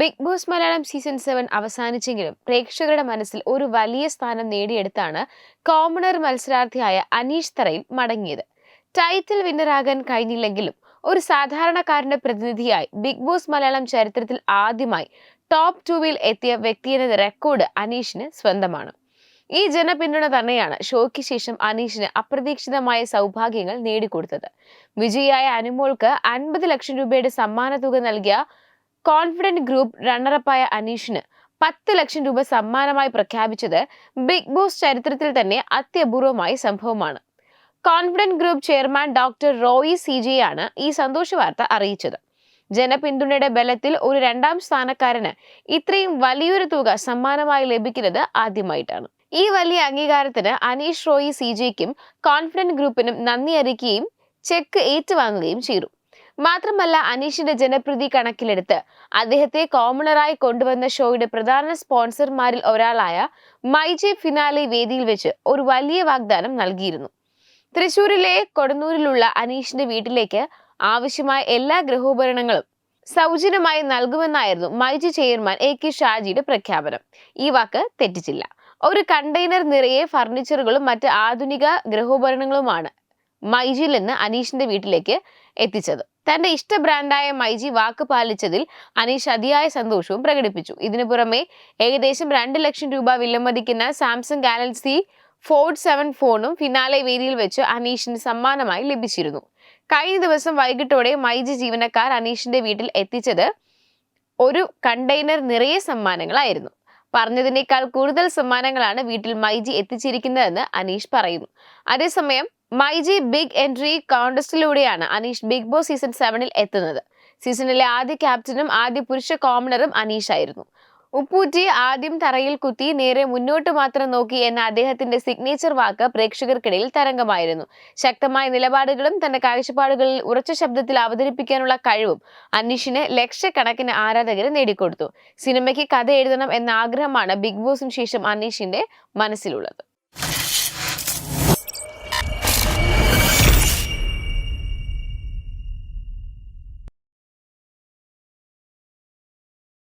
Big Boss Malayalam season seven അവസാനിച്ചെങ്കിലും പ്രേക്ഷകരുടെ മനസ്സിൽ ഒരു വലിയ സ്ഥാനം നേടിയെടുത്താണ് കോമണർ മത്സരാർത്ഥിയായ അനീഷ് തറയിൽ മടങ്ങിയത്. ടൈറ്റിൽ വിന്നറാകാൻ കഴിഞ്ഞില്ലെങ്കിലും ഒരു സാധാരണക്കാരന്റെ പ്രതിനിധിയായി ബിഗ് ബോസ് മലയാളം ചരിത്രത്തിൽ ആദ്യമായി ടോപ്പ് ടൂവിൽ എത്തിയ വ്യക്തിയെന്ന റെക്കോർഡ് അനീഷിന് സ്വന്തമാണ്. ഈ ജനപിന്തുണ തന്നെയാണ് ഷോയ്ക്ക് ശേഷം അനീഷിന് അപ്രതീക്ഷിതമായ സൗഭാഗ്യങ്ങൾ നേടിക്കൊടുത്തത്. വിജയിയായ അനുമോൾക്ക് അൻപത് ലക്ഷം രൂപയുടെ സമ്മാന തുക നൽകിയ കോൺഫിഡന്റ് ഗ്രൂപ്പ് റണ്ണറപ്പായ അനീഷിന് പത്ത് ലക്ഷം രൂപ സമ്മാനമായി പ്രഖ്യാപിച്ചത് ബിഗ് ബോസ് ചരിത്രത്തിൽ തന്നെ അത്യപൂർവമായ സംഭവമാണ്. Confident Group chairman doctor Roy C J ആണ് ഈ സന്തോഷ വാർത്ത അറിയിച്ചത്. ജനപിന്തുണയുടെ ബലത്തിൽ ഒരു രണ്ടാം സ്ഥാനക്കാരന് ഇത്രയും വലിയൊരു തുക സമ്മാനമായി ലഭിക്കുന്നത് ആദ്യമായിട്ടാണ്. ഈ വലിയ അംഗീകാരത്തിന് അനീഷ് റോയി സി ജെക്കും കോൺഫിഡന്റ് ഗ്രൂപ്പിനും നന്ദി അറിയിക്കുകയും ചെക്ക് ഏറ്റുവാങ്ങുകയും ചെയ്തു. മാത്രമല്ല അനീഷിന്റെ ജനപ്രീതി കണക്കിലെടുത്ത്. അദ്ദേഹത്തെ കോമണറായി കൊണ്ടുവന്ന ഷോയുടെ പ്രധാന സ്പോൺസർമാരിൽ ഒരാളായ മൈജെ ഫിനാലെ വേദിയിൽ വെച്ച് ഒരു വലിയ വാഗ്ദാനം നൽകിയിരുന്നു. തൃശൂരിലെ കൊടുന്നൂരിലുള്ള അനീഷിന്റെ വീട്ടിലേക്ക് ആവശ്യമായ എല്ലാ ഗൃഹോപകരണങ്ങളും സൗജന്യമായി നൽകുമെന്നായിരുന്നു മൈജി ചെയർമാൻ എ കെ ഷാജിയുടെ പ്രഖ്യാപനം. ഈ വാക്ക് തെറ്റിച്ചില്ല. ഒരു കണ്ടെയ്നർ നിറയെ ഫർണിച്ചറുകളും മറ്റ് ആധുനിക ഗൃഹോപകരണങ്ങളുമാണ് മൈജിയിൽ നിന്ന് അനീഷിന്റെ വീട്ടിലേക്ക് എത്തിച്ചത്. തന്റെ ഇഷ്ട ബ്രാൻഡായ മൈജി വാക്ക് പാലിച്ചതിൽ അനീഷ് അതിയായ സന്തോഷവും പ്രകടിപ്പിച്ചു. ഇതിനു പുറമെ ഏകദേശം രണ്ട് ലക്ഷം രൂപ വിലമതിക്കുന്ന സാംസങ് ഗാലക്സി ഫോർഡ് സെവൻ ഫോണും ഫിനാലെ വേദിയിൽ വെച്ച് അനീഷിന് സമ്മാനമായി ലഭിച്ചിരുന്നു. കഴിഞ്ഞ ദിവസം വൈകിട്ടോടെ മൈജി ജീവനക്കാർ അനീഷിന്റെ വീട്ടിൽ എത്തിച്ചത് ഒരു കണ്ടെയ്നർ നിറയെ സമ്മാനങ്ങളായിരുന്നു. പറഞ്ഞതിനേക്കാൾ കൂടുതൽ സമ്മാനങ്ങളാണ് വീട്ടിൽ മൈജി എത്തിച്ചിരിക്കുന്നതെന്ന് അനീഷ് പറയുന്നു. അതേസമയം മൈജി ബിഗ് എൻട്രി കോൺടെസ്റ്റിലൂടെയാണ് അനീഷ് ബിഗ് ബോസ് സീസൺ സെവനിൽ എത്തുന്നത്. സീസണിലെ ആദ്യ ക്യാപ്റ്റനും ആദ്യ പുരുഷ കോമണറും അനീഷ് ആയിരുന്നു. ഉപ്പൂറ്റി ആദ്യം തറയിൽ കുത്തി നേരെ മുന്നോട്ട് മാത്രം നോക്കി എന്ന അദ്ദേഹത്തിന്റെ സിഗ്നേച്ചർ വാക്ക് പ്രേക്ഷകർക്കിടയിൽ തരംഗമായിരുന്നു. ശക്തമായ നിലപാടുകളും തന്റെ കാഴ്ചപ്പാടുകളിൽ ഉറച്ച ശബ്ദത്തിൽ അവതരിപ്പിക്കാനുള്ള കഴിവും അനീഷിന് ലക്ഷക്കണക്കിന് ആരാധകരെ നേടിക്കൊടുത്തു. സിനിമയ്ക്ക് കഥ എഴുതണം എന്ന ആഗ്രഹമാണ് ബിഗ് ബോസിന് ശേഷം അനീഷിന്റെ മനസ്സിലുള്ളത്.